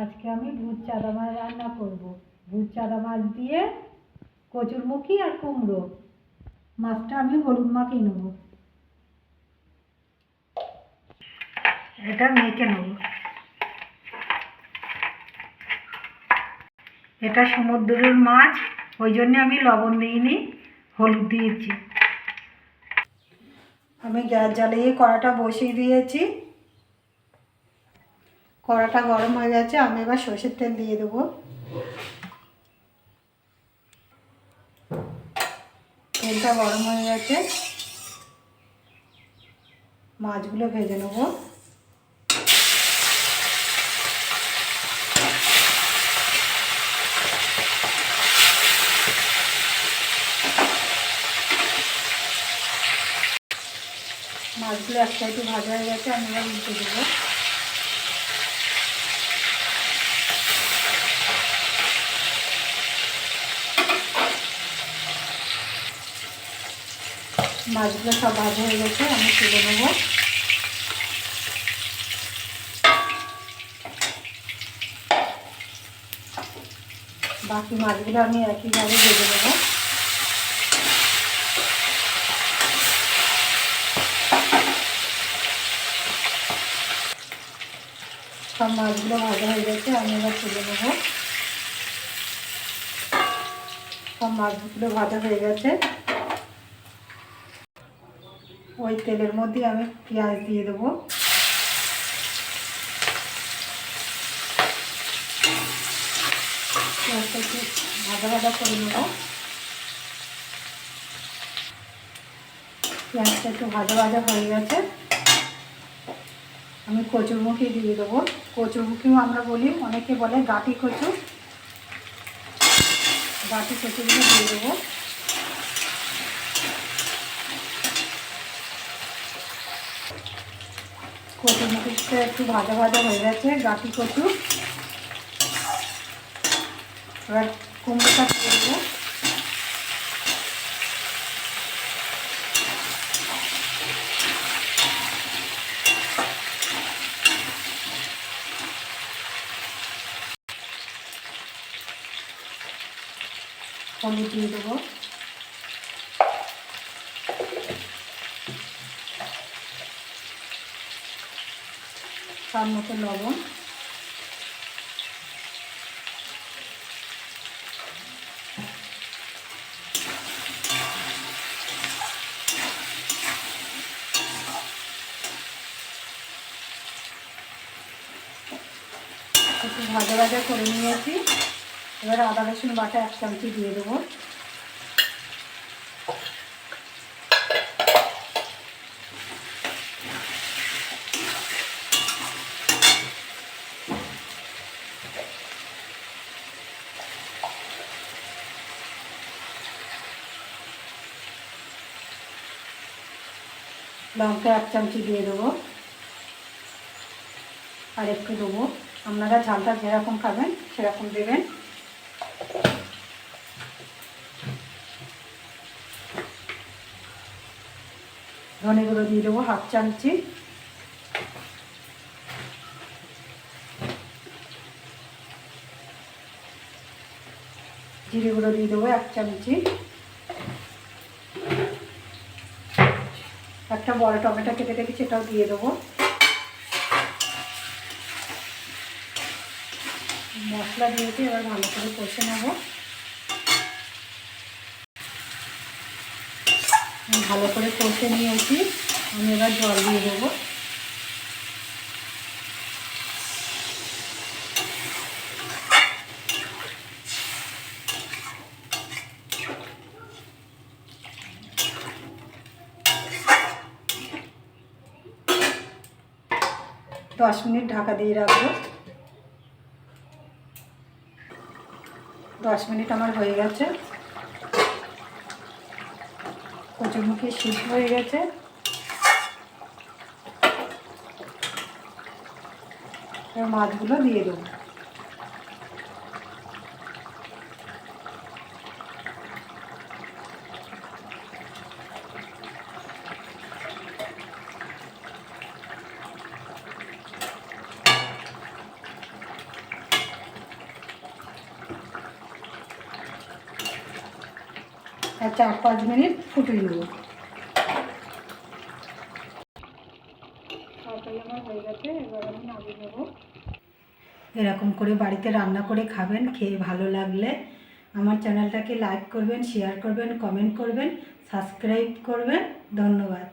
আজকে আমি ভূত চাঁদা মাছ রান্না করব। ভূত চাদা মাছ দিয়ে কচুরমুখী আর কুমড়ো। মাছটা আমি হলুদ মাখিয়ে নেব। এটা মেখে নেব। এটা সমুদ্রের মাছ, ওই জন্য আমি লবণ দিইনি, হলুদ দিয়েছি। আমি গ্যাস জ্বালিয়ে কড়াটা বসিয়ে দিয়েছি। কড়াটা গরম হয়ে গেছে, আমি এবার সর্ষের তেল দিয়ে দেবো। তেলটা গরম হয়ে গেছে। মাছগুলো ভেজে নেব। মাছগুলো একটা একটু ভাজা হয়ে গেছে, আমি এবার উল্টে দেবো। মাছগুলো সব ভাজা হয়ে গেছে, আমি তুলে নেব। বাকি মাছগুলো আমি একই একইভাবে ভেজে নেব। সব মাছগুলো ভাজা হয়ে গেছে, আমি এবার তুলে নেব। সব মাছগুলো ভাজা হয়ে গেছে। ওই তেলের মধ্যে আমি পেঁয়াজ দিয়ে দেবো। পেঁয়াজটা একটু ভাজা ভাজা করে নেব। পেঁয়াজটা একটু ভাজা ভাজা হয়ে গেছে। আমি কচুরমুখী দিয়ে দেবো। কচুরমুখিও আমরা বলি, অনেকে বলে গাটি কচু। গাটি কচুগুলো দিয়ে দেবো। কচুরমুখিটা একটু ভাজা ভাজা হয়ে গেছে, গাটি কচু। এবার কুমড়োটা দিয়ে দেবো। হলুদ দিয়ে দেবো। তার মতো লবণ। একটু ভাজা ভাজা করে নিয়েছি। এবার আদা রসুন বাটা এক চামচি দিয়ে দেবো। লঙ্কা এক চামচি দিয়ে দেবো। আর একটু দেবো। আপনারা ঝালটা যেরকম খাবেন, সেরকম দেবেন। ধনে গুঁড়ো দিয়ে দেবো হাফ চামচি। জিরে গুঁড়ো দিয়ে দেবো এক চামচি। একটা বড় টমেটো কেটে রেখেছি সেটাও দিয়ে দেবো। মশলা দিয়েছি, এবার ভালো করে কষে নেব। ভালো করে কষে নিয়েছি, আমি এবার জল দিয়ে দেবো। দশ মিনিট ঢাকা দিয়ে রাখব। দশ মিনিট আমার হয়ে গেছে। কচুরমুখী সিদ্ধ হয়ে গেছে। মাছগুলো দিয়ে দেবো। আর চার পাঁচ মিনিট ফুটে নেব। হয়ে গেছে এবার আমি নামিয়ে নেব। এরকম করে বাড়িতে রান্না করে খাবেন খেয়ে ভালো লাগলে আমার চ্যানেলটাকে লাইক করবেন শেয়ার করবেন কমেন্ট করবেন সাবস্ক্রাইব করবেন। ধন্যবাদ।